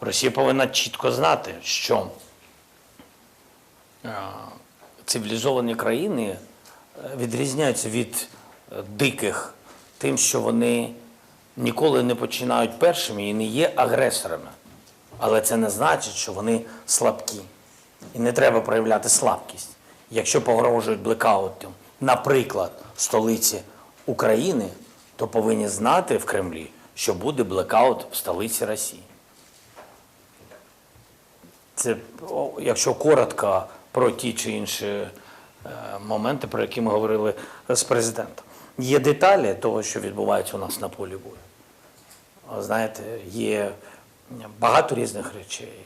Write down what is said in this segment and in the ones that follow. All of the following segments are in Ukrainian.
Росія повинна чітко знати, що е, цивілізовані країни е, відрізняються від е, диких тим, що вони ніколи не починають першими і не є агресорами. Але це не значить, що вони слабкі. І не треба проявляти слабкість. Якщо погрожують блекаутом, наприклад, столиці України, то повинні знати в Кремлі, що буде блекаут в столиці Росії. Це, якщо коротко про ті чи інші е, моменти, про які ми говорили з президентом. Є деталі того, що відбувається у нас на полі бою. Знаєте, є багато різних речей.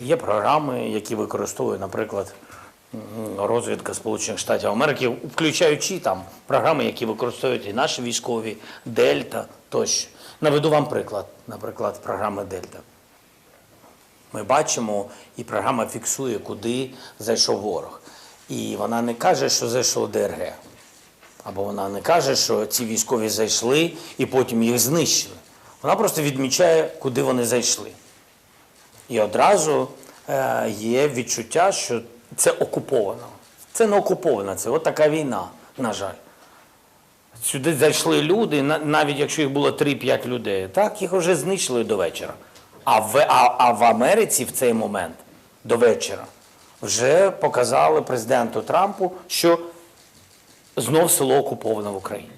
Є програми, які використовує, наприклад, розвідка Сполучених Штатів Америки, включаючи там програми, які використовують і наші військові, Дельта тощо. Наведу вам приклад, наприклад, програми Дельта. Ми бачимо, і програма фіксує, куди зайшов ворог. І вона не каже, що зайшов ДРГ. Або вона не каже, що ці військові зайшли і потім їх знищили. Вона просто відмічає, куди вони зайшли. І одразу е, є відчуття, що це окуповано. Це не окуповано, це от така війна, на жаль. Сюди зайшли люди, на- навіть якщо їх було 3-5 людей, так, їх вже знищили до вечора. А в, а, а в Америці в цей момент, до вечора, вже показали президенту Трампу, що знов село окуповано в Україні.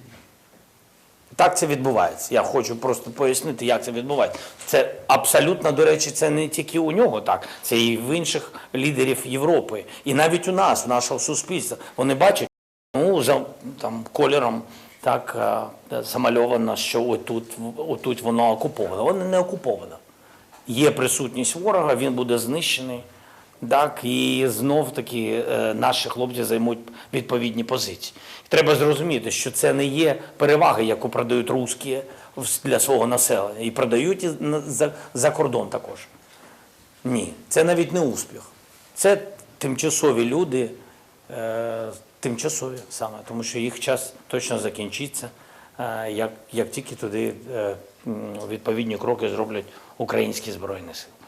Так це відбувається. Я хочу просто пояснити, як це відбувається. Це абсолютно, до речі, це не тільки у нього так, це і в інших лідерів Європи. І навіть у нас, в нашого суспільства. Вони бачать, ну, за там, кольором так е, замальовано, що отут, отут воно окуповано. Воно не окуповано. Є присутність ворога, він буде знищений. Так, і знов таки е, наші хлопці займуть відповідні позиції. Треба зрозуміти, що це не є переваги, яку продають русські для свого населення, і продають за, за кордон також. Ні, це навіть не успіх. Це тимчасові люди, е, тимчасові саме, тому що їх час точно закінчиться, як, як тільки туди е, відповідні кроки зроблять українські збройні сили.